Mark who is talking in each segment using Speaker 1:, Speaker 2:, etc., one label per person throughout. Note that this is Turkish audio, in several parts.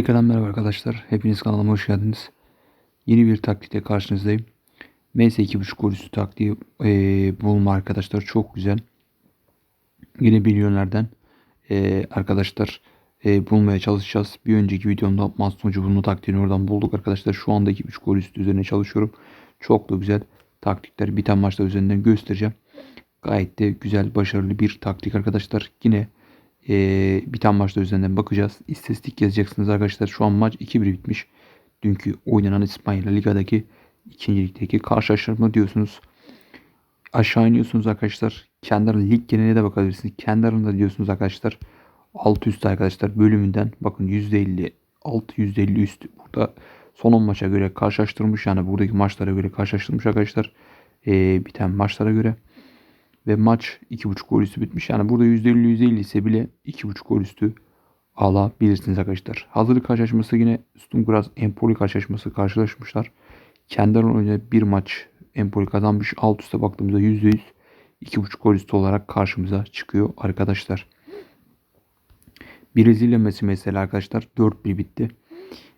Speaker 1: Tekrardan merhaba arkadaşlar. Hepiniz kanalıma hoş geldiniz. Yeni bir taktikte karşınızdayım. MS 2.5 gol taktiği eee, bulma arkadaşlar. Çok güzel. Yine milyonerden eee, arkadaşlar eee, bulmaya çalışacağız. Bir önceki videomda maç sonucu bulma taktiğini oradan bulduk arkadaşlar. Şu anda 2.5 gol üstü üzerine çalışıyorum. Çok da güzel taktikler biten maçlar üzerinden göstereceğim. Gayet de güzel, başarılı bir taktik arkadaşlar. Yine ee, biten maçlar üzerinden bakacağız. İstatistik yazacaksınız arkadaşlar. Şu an maç 2-1 bitmiş. Dünkü oynanan İspanya Liga'daki ikincilikteki karşılaştırma diyorsunuz. Aşağı iniyorsunuz arkadaşlar. Kendi ara- lig geneline de bakabilirsiniz. Kendi arasında diyorsunuz arkadaşlar. Alt üst arkadaşlar bölümünden bakın %50 alt %50 üst. Burada son 10 maça göre karşılaştırmış. Yani buradaki maçlara göre karşılaştırmış arkadaşlar. Ee, biten maçlara göre. Ve maç 2.5 gol üstü bitmiş. Yani burada %50 %50 ise bile 2.5 gol üstü alabilirsiniz arkadaşlar. Hazırlık karşılaşması yine Sturm Empoli karşılaşması karşılaşmışlar. Kendi aralarında bir maç Empoli kazanmış. Alt üste baktığımızda %100 2.5 gol üstü olarak karşımıza çıkıyor arkadaşlar. Brezilya maçı mesela arkadaşlar 4-1 bitti.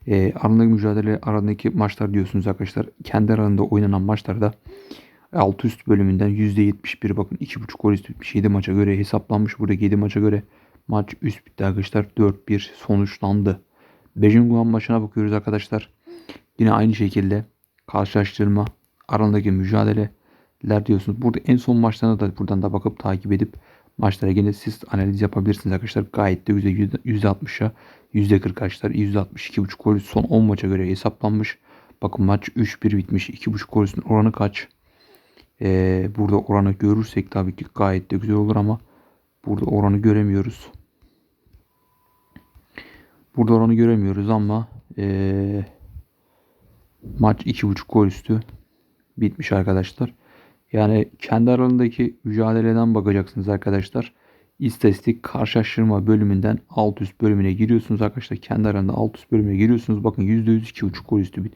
Speaker 1: E, arasındaki mücadele arasındaki maçlar diyorsunuz arkadaşlar. Kendi aralarında oynanan maçlarda alt üst bölümünden %71 bakın 2.5 gol üst bitmiş. 7 maça göre hesaplanmış. Buradaki 7 maça göre maç üst bitti arkadaşlar. 4-1 sonuçlandı. Bejinguan maçına bakıyoruz arkadaşlar. Yine aynı şekilde karşılaştırma arasındaki mücadeleler diyorsunuz. Burada en son maçlarına da buradan da bakıp takip edip maçlara yine siz analiz yapabilirsiniz arkadaşlar. Gayet de güzel %60'a %40 arkadaşlar. %62.5 gol son 10 maça göre hesaplanmış. Bakın maç 3-1 bitmiş. 2.5 gol oranı kaç? Ee, burada oranı görürsek tabii ki gayet de güzel olur ama burada oranı göremiyoruz. Burada oranı göremiyoruz ama ee, maç 2.5 gol üstü bitmiş arkadaşlar. Yani kendi aralarındaki mücadeleden bakacaksınız arkadaşlar. İstatistik karşılaştırma bölümünden alt üst bölümüne giriyorsunuz arkadaşlar. Kendi arasında alt üst bölümüne giriyorsunuz. Bakın %100 2.5 gol üstü bit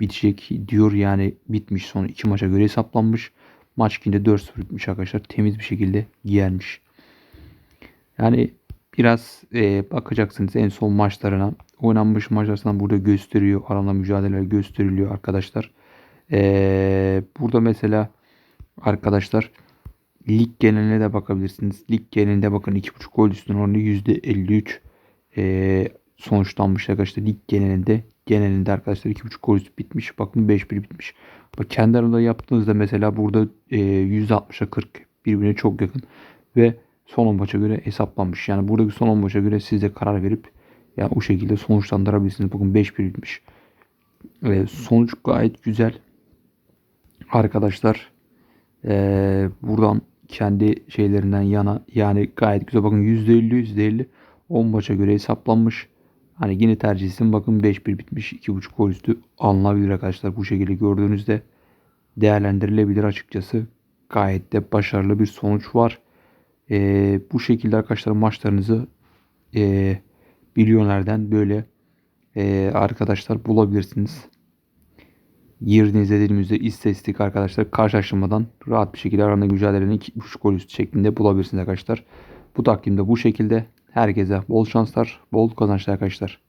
Speaker 1: bitecek diyor. Yani bitmiş son iki maça göre hesaplanmış. Maç yine 4-0 bitmiş arkadaşlar. Temiz bir şekilde giyermiş. Yani biraz e, bakacaksınız en son maçlarına. Oynanmış maçlarından burada gösteriyor. Arana mücadeleler gösteriliyor arkadaşlar. E, burada mesela arkadaşlar lig geneline de bakabilirsiniz. Lig genelinde bakın 2.5 gol üstüne oranı %53 e, sonuçlanmış arkadaşlar. Lig genelinde genelinde arkadaşlar 2.5 gol bitmiş. Bakın 5-1 bitmiş. Bak kendi arasında yaptığınızda mesela burada e, %60'a 40 birbirine çok yakın ve son 10 maça göre hesaplanmış. Yani buradaki son 10 maça göre siz de karar verip yani o şekilde sonuçlandırabilirsiniz. Bakın 5-1 bitmiş. E, sonuç gayet güzel. Arkadaşlar e, buradan kendi şeylerinden yana yani gayet güzel. Bakın %50 %50 10 maça göre hesaplanmış. Hani yine tercihsin bakın 5-1 bitmiş 2.5 gol üstü alınabilir arkadaşlar. Bu şekilde gördüğünüzde değerlendirilebilir açıkçası. Gayet de başarılı bir sonuç var. Ee, bu şekilde arkadaşlar maçlarınızı e, milyonerden böyle e, arkadaşlar bulabilirsiniz. Girdiğinizde dediğimizde istatistik arkadaşlar karşılaştırmadan rahat bir şekilde arasında mücadelenin 2.5 gol üstü şeklinde bulabilirsiniz arkadaşlar. Bu takvimde bu şekilde. Herkese bol şanslar, bol kazançlar arkadaşlar.